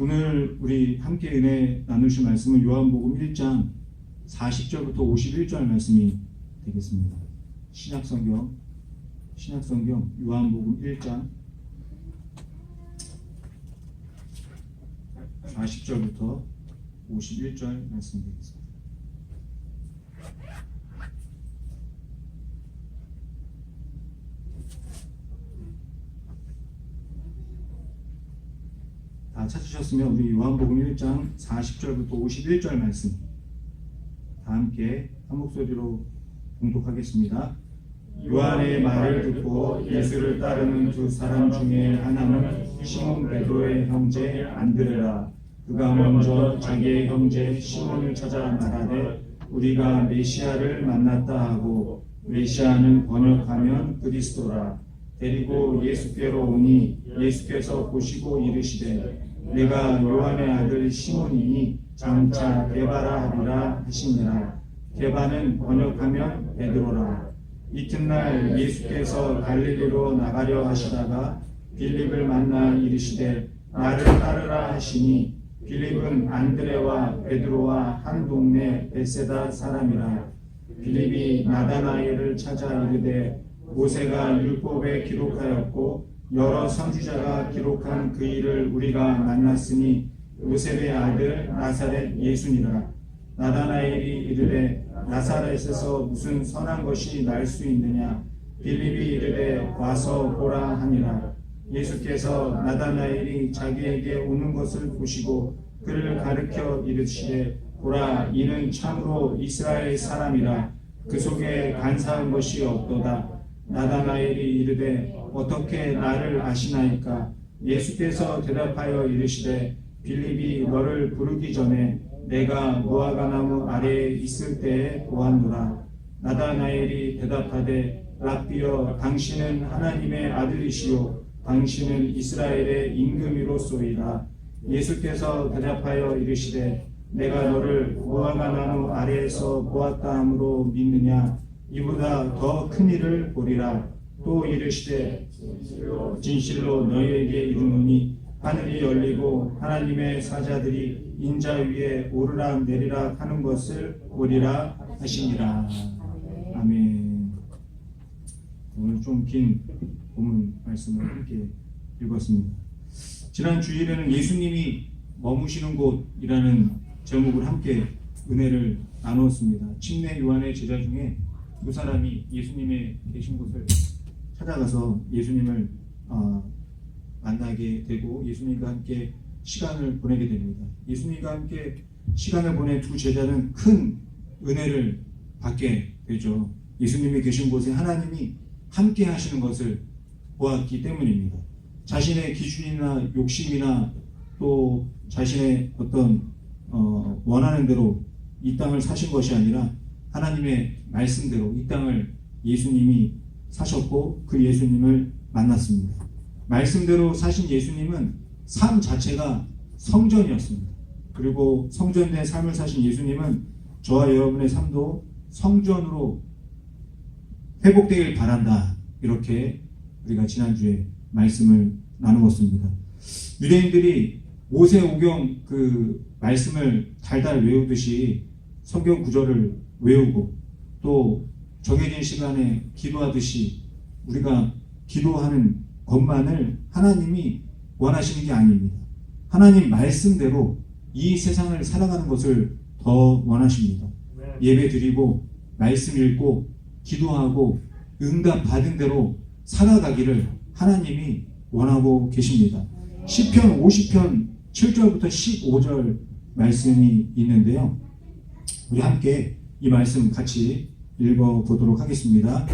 오늘 우리 함께 은혜 나누실 말씀은 요한복음 1장 40절부터 51절 말씀이 되겠습니다. 신약성경 신약성경 요한복음 1장 40절부터 51절 말씀 되겠습니다. 다 찾으셨으면 우리 요한복음 1장 40절부터 51절 말씀 다 함께 한 목소리로 봉독하겠습니다. 요한의 말을 듣고 예수를 따르는 두 사람 중에 하나는 시몬 베드로의 형제 안드레라 그가 먼저 자기의 형제 시몬을 찾아 말하되 우리가 메시아를 만났다 하고 메시아는 번역하면 그리스도라 데리고 예수께로 오니 예수께서 보시고 이르시되 내가 요한의 아들 시몬이니 장차 게바라 하리라 하시니라. 게바는 번역하면 베드로라. 이튿날 예수께서 갈릴리로 나가려 하시다가 빌립을 만나 이르시되 나를 따르라 하시니 빌립은 안드레와 베드로와 한 동네 베세다 사람이라. 빌립이 나다나엘을 찾아 이르되 모세가 율법에 기록하였고 여러 선지자가 기록한 그 일을 우리가 만났으니 요셉의 아들 나사렛 예수니라. 나다나엘이 이르되 나사렛에서 무슨 선한 것이 날 수 있느냐? 빌립이 이르되 와서 보라 하니라. 예수께서 나다나엘이 자기에게 오는 것을 보시고 그를 가르켜 이르시되 보라 이는 참으로 이스라엘 사람이라. 그 속에 간사한 것이 없도다. 나다나엘이 이르되 어떻게 나를 아시나이까? 예수께서 대답하여 이르시되 빌립이 너를 부르기 전에 내가 무화과나무 아래에 있을 때에 보았노라. 나다나엘이 대답하되 랍비여 당신은 하나님의 아들이시요 당신은 이스라엘의 임금이로소이다. 예수께서 대답하여 이르시되 내가 너를 무화과나무 아래에서 보았다 함으로 믿느냐? 이보다 더 큰 일을 보리라 또 이르시되 진실로 너희에게 이르노니 하늘이 열리고 하나님의 사자들이 인자 위에 오르락 내리락 하는 것을 보리라 하시니라. 아멘. 오늘 좀 긴 본문 말씀을 함께 읽었습니다. 지난 주일에는 예수님이 머무시는 곳이라는 제목을 함께 은혜를 나누었습니다. 침례 요한의 제자 중에 두 사람이 예수님의 계신 곳을 찾아가서 예수님을 어, 만나게 되고 예수님과 함께 시간을 보내게 됩니다. 예수님과 함께 시간을 보낸 두 제자는 큰 은혜를 받게 되죠. 예수님이 계신 곳에 하나님이 함께 하시는 것을 보았기 때문입니다. 자신의 기준이나 욕심이나 또 자신의 어떤 어, 원하는 대로 이 땅을 사신 것이 아니라 하나님의 말씀대로 이 땅을 예수님이 사셨고 그 예수님을 만났습니다. 말씀대로 사신 예수님은 삶 자체가 성전이었습니다. 그리고 성전된 삶을 사신 예수님은 저와 여러분의 삶도 성전으로 회복되길 바란다. 이렇게 우리가 지난주에 말씀을 나누었습니다. 유대인들이 모세 오경 그 말씀을 달달 외우듯이 성경 구절을 외우고 또 정해진 시간에 기도하듯이 우리가 기도하는 것만을 하나님이 원하시는 게 아닙니다. 하나님 말씀대로 이 세상을 살아가는 것을 더 원하십니다. 예배 드리고 말씀 읽고 기도하고 응답 받은 대로 살아가기를 하나님이 원하고 계십니다. 시편 50편 7절부터 15절 말씀이 있는데요. 우리 함께 이 말씀 같이 읽어 보도록 하겠습니다.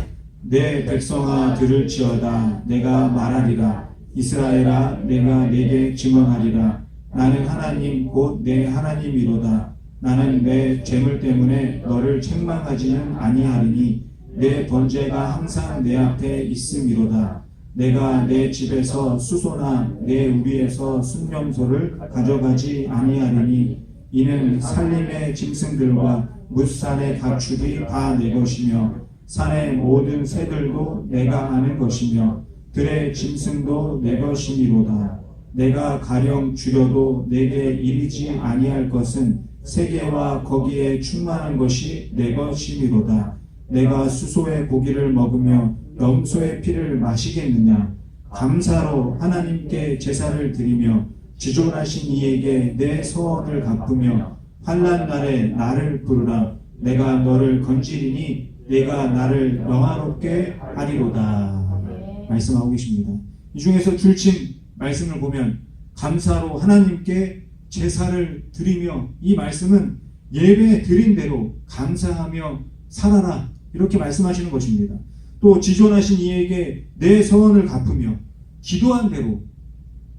내 백성아 들을 지어다. 내가 말하리라. 이스라엘아 내가 내게 증언하리라. 나는 하나님 곧 내 하나님이로다. 나는 내 재물 때문에 너를 책망하지는 아니하리니 내 번제가 항상 내 앞에 있음이로다. 내가 내 집에서 수소나 내 우리에서 순념소를 가져가지 아니하리니 이는 살림의 짐승들과 무산의 가축이 다 내 것이며 산의 모든 새들도 내가 아는 것이며 들의 짐승도 내 것이니로다. 내가 가령 줄여도 내게 이르지 아니할 것은 세계와 거기에 충만한 것이 내 것이미로다. 내가 수소의 고기를 먹으며 염소의 피를 마시겠느냐? 감사로 하나님께 제사를 드리며 지존하신 이에게 내 소원을 갚으며 환난 날에 나를 부르라. 내가 너를 건지리니 내가 나를 영화롭게 하리로다. 말씀하고 계십니다. 이 중에서 줄침 말씀을 보면 감사로 하나님께 제사를 드리며 이 말씀은 예배 드린 대로 감사하며 살아라 이렇게 말씀하시는 것입니다. 또 지존하신 이에게 내 서원을 갚으며 기도한 대로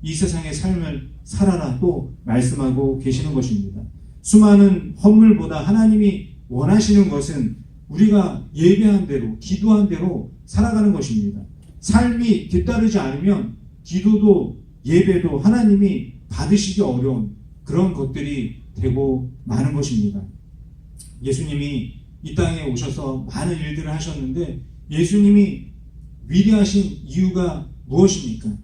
이 세상의 삶을 살아라 또 말씀하고 계시는 것입니다. 수많은 헌물보다 하나님이 원하시는 것은 우리가 예배한 대로 기도한 대로 살아가는 것입니다. 삶이 뒤따르지 않으면 기도도 예배도 하나님이 받으시기 어려운 그런 것들이 되고 많은 것입니다. 예수님이 이 땅에 오셔서 많은 일들을 하셨는데 예수님이 위대하신 이유가 무엇입니까?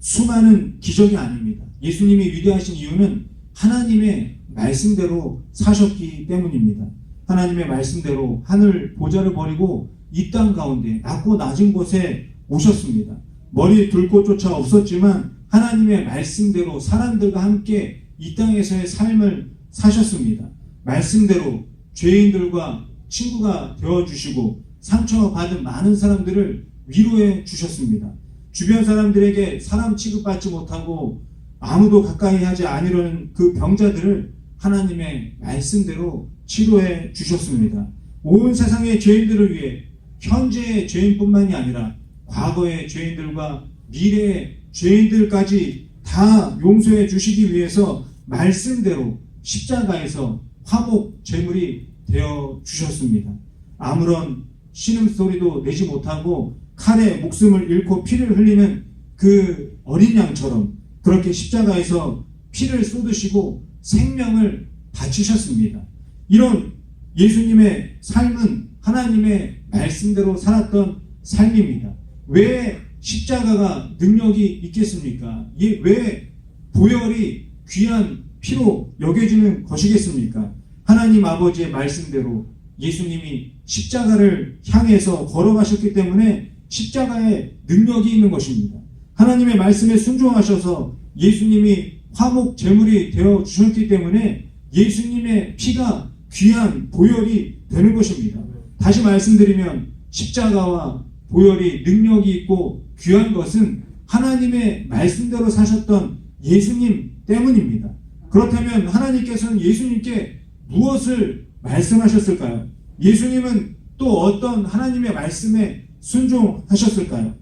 수많은 기적이 아닙니다. 예수님이 위대하신 이유는 하나님의 말씀대로 사셨기 때문입니다. 하나님의 말씀대로 하늘 보좌를 버리고 이 땅 가운데 낮고 낮은 곳에 오셨습니다. 머리 둘 곳조차 없었지만 하나님의 말씀대로 사람들과 함께 이 땅에서의 삶을 사셨습니다. 말씀대로 죄인들과 친구가 되어 주시고 상처받은 많은 사람들을 위로해 주셨습니다. 주변 사람들에게 사람 취급받지 못하고 아무도 가까이 하지 않으려는 그 병자들을 하나님의 말씀대로 치료해 주셨습니다. 온 세상의 죄인들을 위해 현재의 죄인뿐만이 아니라 과거의 죄인들과 미래의 죄인들까지 다 용서해 주시기 위해서 말씀대로 십자가에서 화목 제물이 되어 주셨습니다. 아무런 신음소리도 내지 못하고 칼에 목숨을 잃고 피를 흘리는 그 어린 양처럼 그렇게 십자가에서 피를 쏟으시고 생명을 바치셨습니다. 이런 예수님의 삶은 하나님의 말씀대로 살았던 삶입니다. 왜 십자가가 능력이 있겠습니까? 예, 왜 보혈이 귀한 피로 여겨지는 것이겠습니까? 하나님 아버지의 말씀대로 예수님이 십자가를 향해서 걸어가셨기 때문에 십자가에 능력이 있는 것입니다. 하나님의 말씀에 순종하셔서 예수님이 화목 제물이 되어 주셨기 때문에 예수님의 피가 귀한 보혈이 되는 것입니다. 다시 말씀드리면 십자가와 보혈이 능력이 있고 귀한 것은 하나님의 말씀대로 사셨던 예수님 때문입니다. 그렇다면 하나님께서는 예수님께 무엇을 말씀하셨을까요? 예수님은 또 어떤 하나님의 말씀에 순종하셨을까요?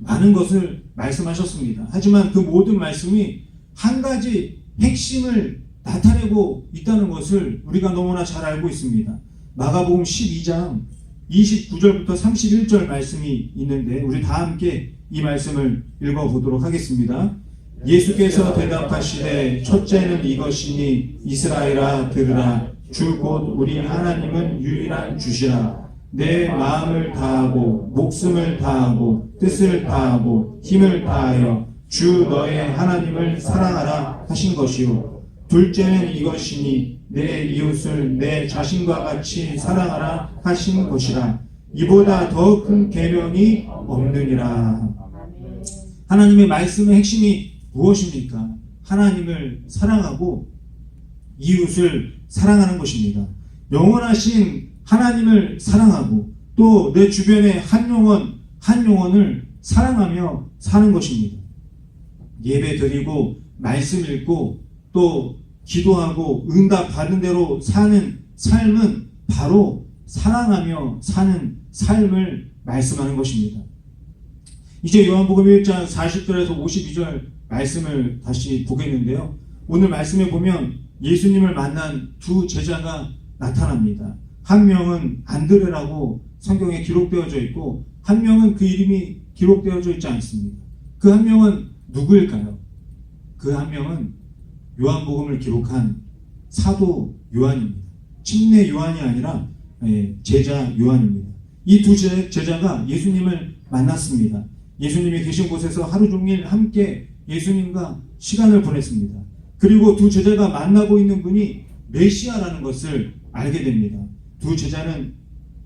많은 것을 말씀하셨습니다. 하지만 그 모든 말씀이 한 가지 핵심을 나타내고 있다는 것을 우리가 너무나 잘 알고 있습니다. 마가복음 12장 29절부터 31절 말씀이 있는데 우리 다 함께 이 말씀을 읽어보도록 하겠습니다. 예수께서 대답하시되 첫째는 이것이니 이스라엘아 들으라 주 곧 우리 하나님은 유일한 주시라 내 마음을 다하고 목숨을 다하고 뜻을 다하고 힘을 다하여 주 너의 하나님을 사랑하라 하신 것이요 둘째는 이것이니 내 이웃을 내 자신과 같이 사랑하라 하신 것이라 이보다 더 큰 계명이 없느니라 하나님의 말씀의 핵심이 무엇입니까? 하나님을 사랑하고 이웃을 사랑하는 것입니다. 영원하신 하나님을 사랑하고 또 내 주변의 한 영혼 한 영혼을 사랑하며 사는 것입니다. 예배 드리고 말씀 읽고 또 기도하고 응답 받은 대로 사는 삶은 바로 사랑하며 사는 삶을 말씀하는 것입니다. 이제 요한복음 1장 40절에서 52절 말씀을 다시 보겠는데요. 오늘 말씀에 보면 예수님을 만난 두 제자가 나타납니다. 한 명은 안드레라고 성경에 기록되어져 있고 한 명은 그 이름이 기록되어져 있지 않습니다. 그 한 명은 누구일까요? 그 한 명은 요한복음을 기록한 사도 요한입니다. 침례 요한이 아니라 예, 제자 요한입니다. 이 두 제자가 예수님을 만났습니다. 예수님이 계신 곳에서 하루 종일 함께 예수님과 시간을 보냈습니다. 그리고 두 제자가 만나고 있는 분이 메시아라는 것을 알게 됩니다. 두 제자는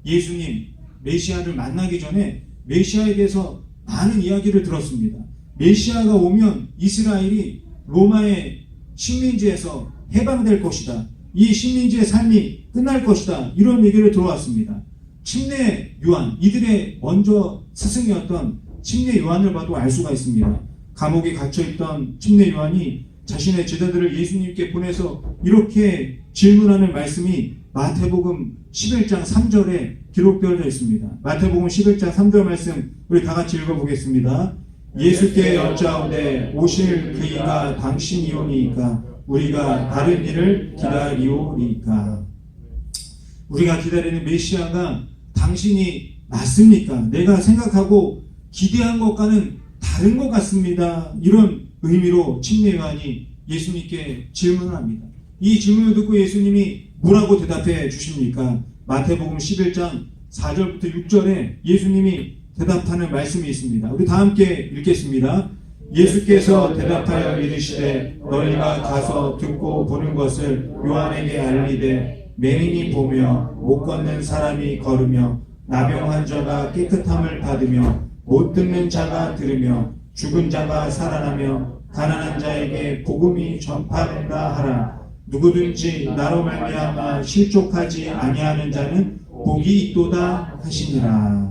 예수님, 메시아를 만나기 전에 메시아에 대해서 많은 이야기를 들었습니다. 메시아가 오면 이스라엘이 로마의 식민지에서 해방될 것이다. 이 식민지의 삶이 끝날 것이다. 이런 얘기를 들어왔습니다. 침례 요한, 이들의 먼저 스승이었던 침례 요한을 봐도 알 수가 있습니다. 감옥에 갇혀있던 침례 요한이 자신의 제자들을 예수님께 보내서 이렇게 질문하는 말씀이 마태복음 11장 3절에 기록되어 있습니다. 마태복음 11장 3절 말씀 우리 다 같이 읽어보겠습니다. 예수께 여짜오되 오실 그이가 당신이오니까 우리가 다른 일을 기다리오니까 우리가 기다리는 메시아가 당신이 맞습니까? 내가 생각하고 기대한 것과는 다른 것 같습니다. 이런 의미로 침례 요한이 예수님께 질문을 합니다. 이 질문을 듣고 예수님이 뭐라고 대답해 주십니까? 마태복음 11장 4절부터 6절에 예수님이 대답하는 말씀이 있습니다. 우리 다 함께 읽겠습니다. 예수께서 대답하여 이르시되 너희가 가서 듣고 보는 것을 요한에게 알리되 맹인이 보며 못 걷는 사람이 걸으며 나병 환자가 깨끗함을 받으며 못 듣는 자가 들으며 죽은 자가 살아나며 가난한 자에게 복음이 전파된다 하라 누구든지 나로 말미암아 실족하지 아니하는 자는 복이 있도다 하시니라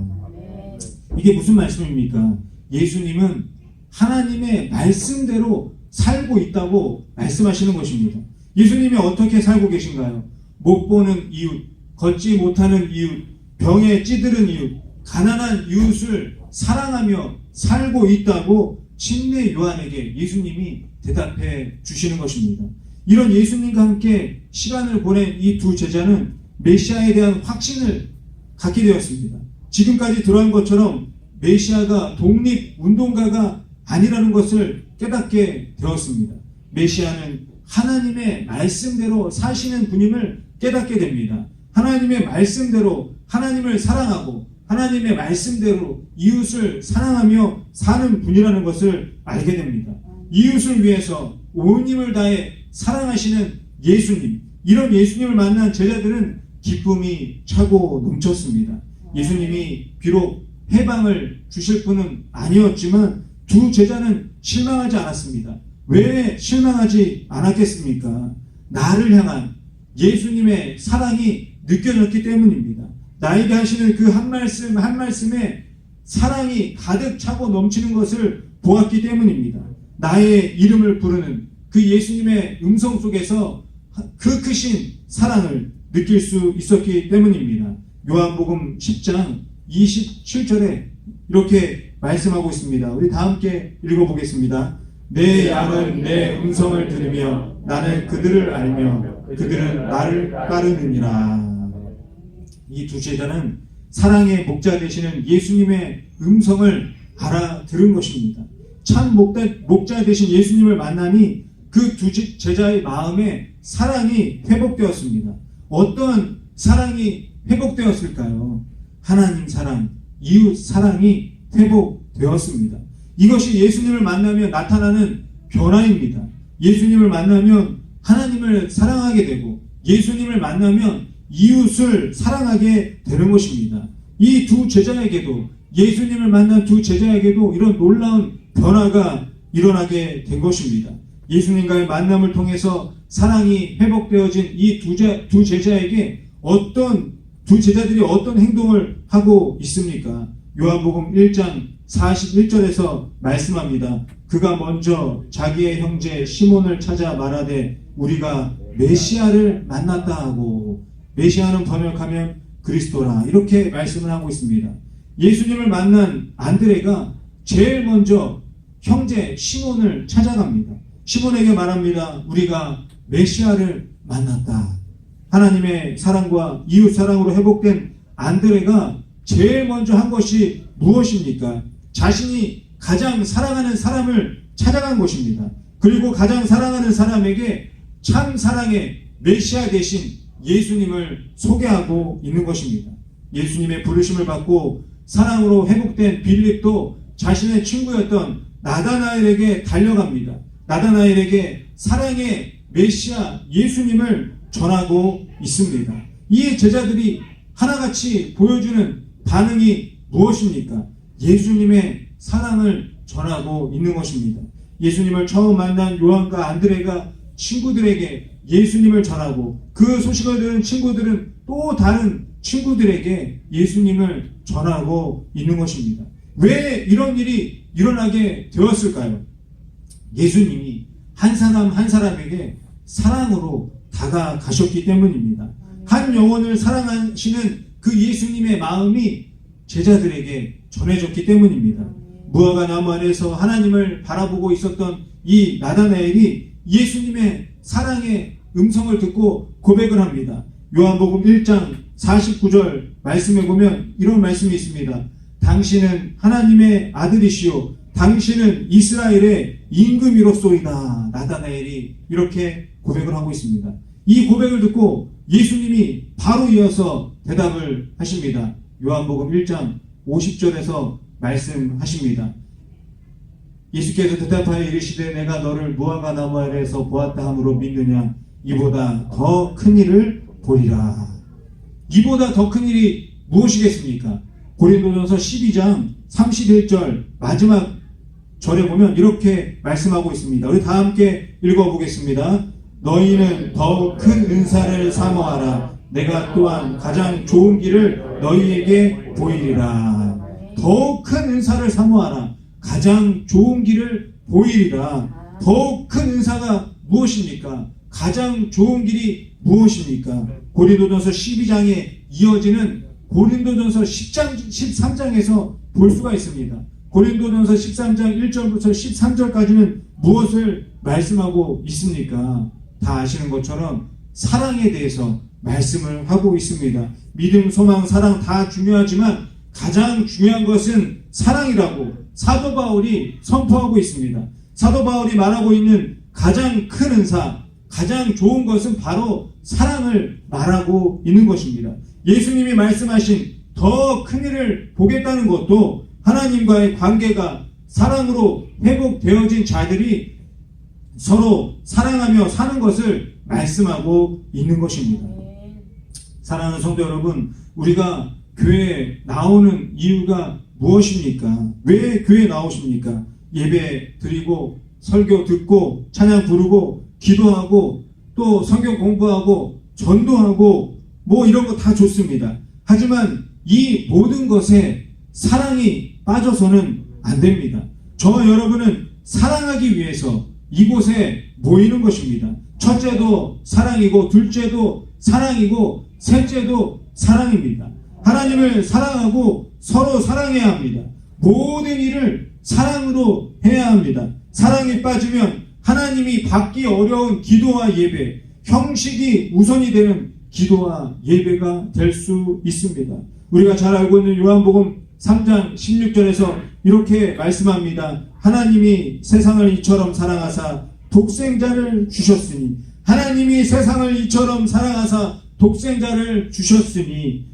이게 무슨 말씀입니까? 예수님은 하나님의 말씀대로 살고 있다고 말씀하시는 것입니다. 예수님이 어떻게 살고 계신가요? 못 보는 이웃, 걷지 못하는 이웃, 병에 찌들은 이웃, 가난한 이웃을 사랑하며 살고 있다고 침례 요한에게 예수님이 대답해 주시는 것입니다. 이런 예수님과 함께 시간을 보낸 이 두 제자는 메시아에 대한 확신을 갖게 되었습니다. 지금까지 들어온 것처럼 메시아가 독립운동가가 아니라는 것을 깨닫게 되었습니다. 메시아는 하나님의 말씀대로 사시는 분임을 깨닫게 됩니다. 하나님의 말씀대로 하나님을 사랑하고 하나님의 말씀대로 이웃을 사랑하며 사는 분이라는 것을 알게 됩니다. 이웃을 위해서 온 힘을 다해 사랑하시는 예수님, 이런 예수님을 만난 제자들은 기쁨이 차고 넘쳤습니다. 예수님이 비록 해방을 주실 분은 아니었지만 두 제자는 실망하지 않았습니다. 왜 실망하지 않았겠습니까? 나를 향한 예수님의 사랑이 느껴졌기 때문입니다. 나에게 하시는 그 한 말씀 한 말씀에 사랑이 가득 차고 넘치는 것을 보았기 때문입니다. 나의 이름을 부르는 그 예수님의 음성 속에서 그 크신 사랑을 느낄 수 있었기 때문입니다. 요한복음 10장 27절에 이렇게 말씀하고 있습니다. 우리 다 함께 읽어보겠습니다. 내 양은 내 음성을 들으며 나는 그들을 알며 그들은 나를 따르느니라. 이 두 제자는 사랑의 목자 되시는 예수님의 음성을 알아들은 것입니다. 참 목자, 목자 되신 예수님을 만나니 그두 제자의 마음에 사랑이 회복되었습니다. 어떤 사랑이 회복되었을까요? 하나님 사랑, 이웃 사랑이 회복되었습니다. 이것이 예수님을 만나면 나타나는 변화입니다. 예수님을 만나면 하나님을 사랑하게 되고 예수님을 만나면 이웃을 사랑하게 되는 것입니다. 이 두 제자에게도 예수님을 만난 두 제자에게도 이런 놀라운 변화가 일어나게 된 것입니다. 예수님과의 만남을 통해서 사랑이 회복되어진 이 두 제자에게 어떤 두 제자들이 어떤 행동을 하고 있습니까? 요한복음 1장 41절에서 말씀합니다. 그가 먼저 자기의 형제 시몬을 찾아 말하되 우리가 메시아를 만났다 하고 메시아는 번역하면 그리스도라 이렇게 말씀을 하고 있습니다. 예수님을 만난 안드레가 제일 먼저 형제 시몬을 찾아갑니다. 시몬에게 말합니다. 우리가 메시아를 만났다. 하나님의 사랑과 이웃 사랑으로 회복된 안드레가 제일 먼저 한 것이 무엇입니까? 자신이 가장 사랑하는 사람을 찾아간 것입니다. 그리고 가장 사랑하는 사람에게 참 사랑의 메시아 대신 예수님을 소개하고 있는 것입니다. 예수님의 부르심을 받고 사랑으로 회복된 빌립도 자신의 친구였던 나다나엘에게 달려갑니다. 나다나엘에게 사랑의 메시아 예수님을 전하고 있습니다. 이 제자들이 하나같이 보여주는 반응이 무엇입니까? 예수님의 사랑을 전하고 있는 것입니다. 예수님을 처음 만난 요한과 안드레가 친구들에게 예수님을 전하고 그 소식을 들은 친구들은 또 다른 친구들에게 예수님을 전하고 있는 것입니다. 왜 이런 일이 일어나게 되었을까요? 예수님이 한 사람 한 사람에게 사랑으로 다가가셨기 때문입니다. 한 영혼을 사랑하시는 그 예수님의 마음이 제자들에게 전해졌기 때문입니다. 무화과 나무 아래서 하나님을 바라보고 있었던 이 나다나엘이 예수님의 사랑의 음성을 듣고 고백을 합니다. 요한복음 1장 49절 말씀에 보면 이런 말씀이 있습니다. 당신은 하나님의 아들이시요 당신은 이스라엘의 임금이로소이다. 나다나엘이 이렇게 고백을 하고 있습니다. 이 고백을 듣고 예수님이 바로 이어서 대답을 하십니다. 요한복음 1장 50절에서 말씀하십니다. 예수께서 대답하여 이르시되 내가 너를 무화과 나무 아래에서 보았다 함으로 믿느냐 이보다 더 큰 일을 보리라. 이보다 더 큰 일이 무엇이겠습니까? 고린도전서 12장 31절 마지막 절에 보면 이렇게 말씀하고 있습니다. 우리 다 함께 읽어보겠습니다. 너희는 더큰 은사를 사모하라. 내가 또한 가장 좋은 길을 너희에게 보이리라. 더큰 은사를 사모하라. 가장 좋은 길을 보이리라. 더큰 은사가 무엇입니까? 가장 좋은 길이 무엇입니까? 고린도전서 12장에 이어지는 고린도전서 10장, 13장에서 볼 수가 있습니다. 고린도전서 13장 1절부터 13절까지는 무엇을 말씀하고 있습니까? 다 아시는 것처럼 사랑에 대해서 말씀을 하고 있습니다. 믿음, 소망, 사랑 다 중요하지만 가장 중요한 것은 사랑이라고 사도 바울이 선포하고 있습니다. 사도 바울이 말하고 있는 가장 큰 은사, 가장 좋은 것은 바로 사랑을 말하고 있는 것입니다. 예수님이 말씀하신 더 큰 일을 보겠다는 것도 하나님과의 관계가 사랑으로 회복되어진 자들이 서로 사랑하며 사는 것을 말씀하고 있는 것입니다. 사랑하는 성도 여러분, 우리가 교회에 나오는 이유가 무엇입니까? 왜 교회에 나오십니까? 예배 드리고 설교 듣고 찬양 부르고 기도하고 또 성경 공부하고 전도하고 뭐 이런 거 다 좋습니다. 하지만 이 모든 것에 사랑이 빠져서는 안 됩니다. 저와 여러분은 사랑하기 위해서 이곳에 모이는 것입니다. 첫째도 사랑이고 둘째도 사랑이고 셋째도 사랑입니다. 하나님을 사랑하고 서로 사랑해야 합니다. 모든 일을 사랑으로 해야 합니다. 사랑이 빠지면 하나님이 받기 어려운 기도와 예배, 형식이 우선이 되는 기도와 예배가 될 수 있습니다. 우리가 잘 알고 있는 요한복음 3장 16절에서 이렇게 말씀합니다. 하나님이 세상을 이처럼 사랑하사 독생자를 주셨으니 하나님이 세상을 이처럼 사랑하사 독생자를 주셨으니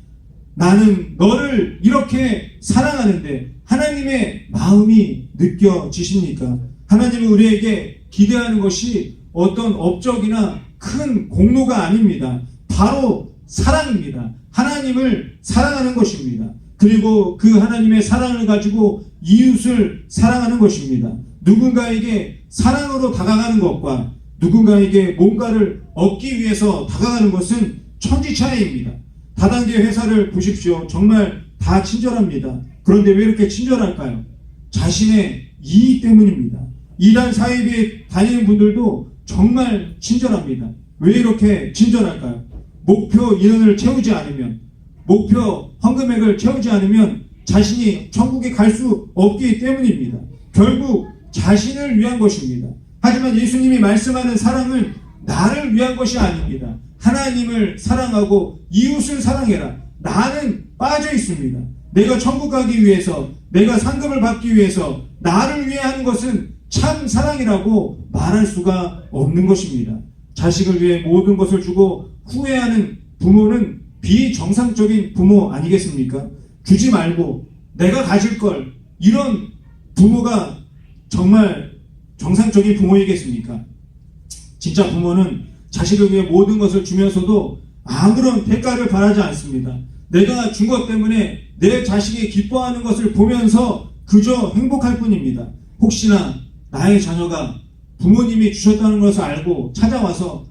나는 너를 이렇게 사랑하는데 하나님의 마음이 느껴지십니까? 하나님은 우리에게 기대하는 것이 어떤 업적이나 큰 공로가 아닙니다. 바로 사랑입니다. 하나님을 사랑하는 것입니다. 그리고 그 하나님의 사랑을 가지고 이웃을 사랑하는 것입니다. 누군가에게 사랑으로 다가가는 것과 누군가에게 뭔가를 얻기 위해서 다가가는 것은 천지 차이입니다. 다단계 회사를 보십시오. 정말 다 친절합니다. 그런데 왜 이렇게 친절할까요? 자신의 이익 때문입니다. 이단 사이비에 다니는 분들도 정말 친절합니다. 왜 이렇게 친절할까요? 목표 인원을 채우지 않으면, 목표 헌금액을 채우지 않으면 자신이 천국에 갈 수 없기 때문입니다. 결국 자신을 위한 것입니다. 하지만 예수님이 말씀하는 사랑은 나를 위한 것이 아닙니다. 하나님을 사랑하고 이웃을 사랑해라. 나는 빠져 있습니다. 내가 천국 가기 위해서, 내가 상급을 받기 위해서 나를 위해 하는 것은 참 사랑이라고 말할 수가 없는 것입니다. 자식을 위해 모든 것을 주고 후회하는 부모는 비정상적인 부모 아니겠습니까? 주지 말고 내가 가질 걸 이런 부모가 정말 정상적인 부모이겠습니까? 진짜 부모는 위해 모든 것을 주면서도 아무런 대가를 바라지 않습니다. 내가 준 것 때문에 내 자식이 기뻐하는 것을 보면서 그저 행복할 뿐입니다. 혹시나 나의 자녀가 부모님이 주셨다는 것을 알고 찾아와서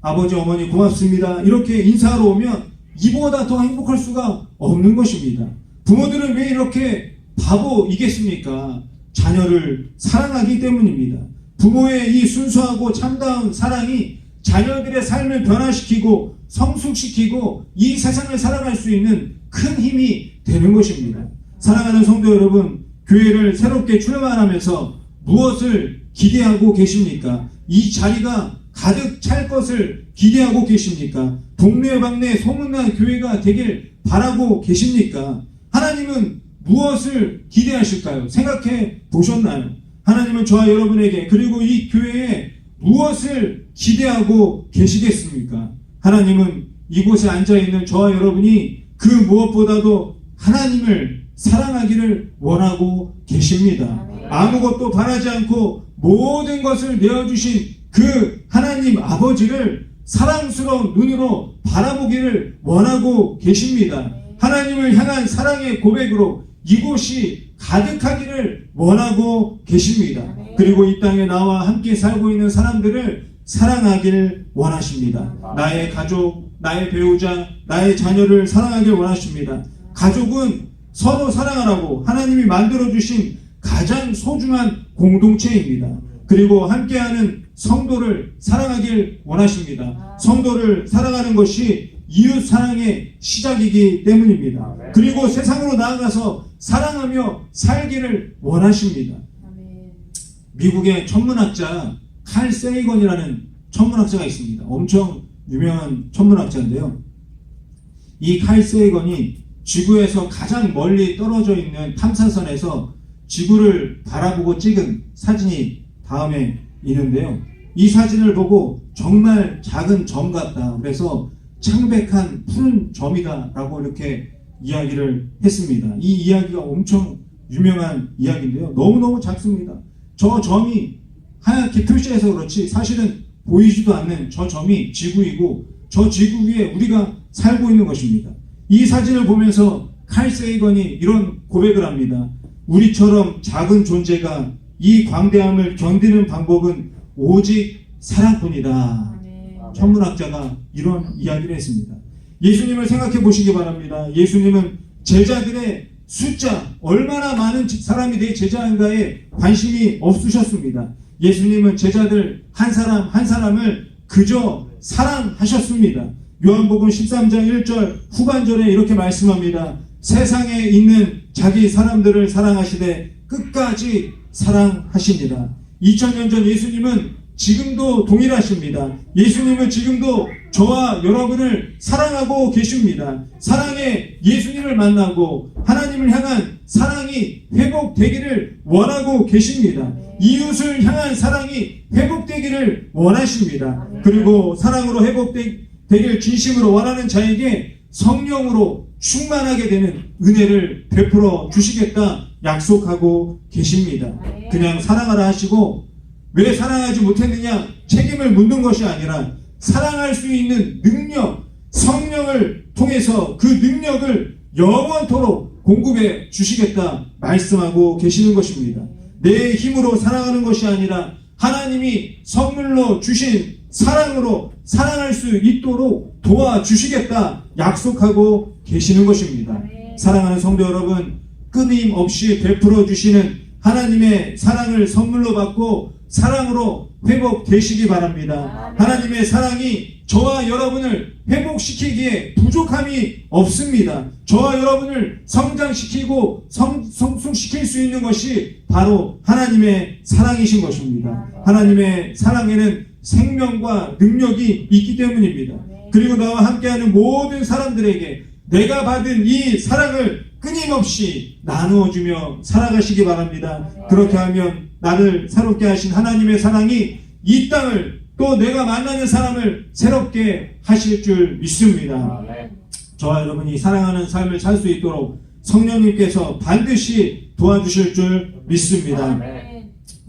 아버지 어머니 고맙습니다. 이렇게 인사하러 오면 이보다 더 행복할 수가 없는 것입니다. 부모들은 왜 이렇게 바보이겠습니까? 자녀를 사랑하기 때문입니다. 부모의 이 순수하고 참다운 사랑이 자녀들의 삶을 변화시키고 성숙시키고 이 세상을 살아갈 수 있는 큰 힘이 되는 것입니다. 사랑하는 성도 여러분, 교회를 새롭게 출마하면서 무엇을 기대하고 계십니까? 이 자리가 가득 찰 것을 기대하고 계십니까? 동네 방네 소문난 교회가 되길 바라고 계십니까? 하나님은 무엇을 기대하실까요? 생각해 보셨나요? 하나님은 저와 여러분에게 그리고 이 교회에 무엇을 기대하고 계시겠습니까? 하나님은 이곳에 앉아 있는 저와 여러분이 그 무엇보다도 하나님을 사랑하기를 원하고 계십니다. 아무것도 바라지 않고 모든 것을 내어주신 그 하나님 아버지를 사랑스러운 눈으로 바라보기를 원하고 계십니다. 하나님을 향한 사랑의 고백으로 이곳이 가득하기를 원하고 계십니다. 그리고 이 땅에 나와 함께 살고 있는 사람들을 사랑하기를 원하십니다. 나의 가족, 나의 배우자, 나의 자녀를 사랑하길 원하십니다. 가족은 서로 사랑하라고 하나님이 만들어주신 가장 소중한 공동체입니다. 그리고 함께하는 성도를 사랑하길 원하십니다. 성도를 사랑하는 것이 이웃 사랑의 시작이기 때문입니다. 그리고 세상으로 나아가서 사랑하며 살기를 원하십니다. 미국의 천문학자 칼 세이건이라는 천문학자가 있습니다. 엄청 유명한 천문학자인데요. 이 칼 세이건이 지구에서 가장 멀리 떨어져 있는 탐사선에서 지구를 바라보고 찍은 사진이 다음에 있는데요. 이 사진을 보고 정말 작은 점 같다. 그래서 창백한 푸른 점이다라고 이렇게 이야기를 했습니다. 이 이야기가 엄청 유명한 이야기인데요. 너무너무 작습니다. 저 점이 하얗게 표시해서 그렇지 사실은 보이지도 않는 저 점이 지구이고 저 지구 위에 우리가 살고 있는 것입니다. 이 사진을 보면서 칼 세이건이 이런 고백을 합니다. 우리처럼 작은 존재가 이 광대함을 견디는 방법은 오직 사랑뿐이다. 천문학자가 이런 이야기를 했습니다. 예수님을 생각해 보시기 바랍니다. 예수님은 제자들의 숫자, 얼마나 많은 사람이 내 제자인가에 관심이 없으셨습니다. 예수님은 제자들 한 사람 한 사람을 그저 사랑하셨습니다. 요한복음 13장 1절 후반절에 이렇게 말씀합니다. 세상에 있는 자기 사람들을 사랑하시되 끝까지 사랑하십니다. 2000년 전 예수님은 지금도 동일하십니다. 예수님은 지금도 저와 여러분을 사랑하고 계십니다. 사랑의 예수님을 만나고 하나님을 향한 사랑이 회복되기를 원하고 계십니다. 이웃을 향한 사랑이 회복되기를 원하십니다. 그리고 사랑으로 회복되기를 진심으로 원하는 자에게 성령으로 충만하게 되는 은혜를 베풀어 주시겠다 약속하고 계십니다. 그냥 사랑하라 하시고 왜 사랑하지 못했느냐 책임을 묻는 것이 아니라 사랑할 수 있는 능력, 성령을 통해서 그 능력을 영원토록 공급해 주시겠다 말씀하고 계시는 것입니다. 내 힘으로 사랑하는 것이 아니라 하나님이 선물로 주신 사랑으로 사랑할 수 있도록 도와주시겠다 약속하고 계시는 것입니다. 사랑하는 성도 여러분, 끊임없이 베풀어 주시는 하나님의 사랑을 선물로 받고 사랑으로 회복되시기 바랍니다. 하나님의 사랑이 저와 여러분을 회복시키기에 부족함이 없습니다. 저와 여러분을 성장시키고 성, 성숙시킬 수 있는 것이 바로 하나님의 사랑이신 것입니다. 하나님의 사랑에는 생명과 능력이 있기 때문입니다. 그리고 나와 함께하는 모든 사람들에게 내가 받은 이 사랑을 끊임없이 나누어주며 살아가시기 바랍니다. 그렇게 하면 나를 새롭게 하신 하나님의 사랑이 이 땅을 또 내가 만나는 사람을 새롭게 하실 줄 믿습니다. 저와 여러분이 사랑하는 삶을 살 수 있도록 성령님께서 반드시 도와주실 줄 믿습니다.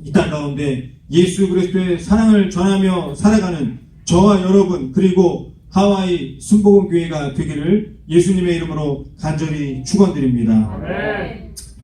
이 땅 가운데 예수 그리스도의 사랑을 전하며 살아가는 저와 여러분 그리고 하와이 순복음 교회가 되기를 예수님의 이름으로 간절히 축원드립니다.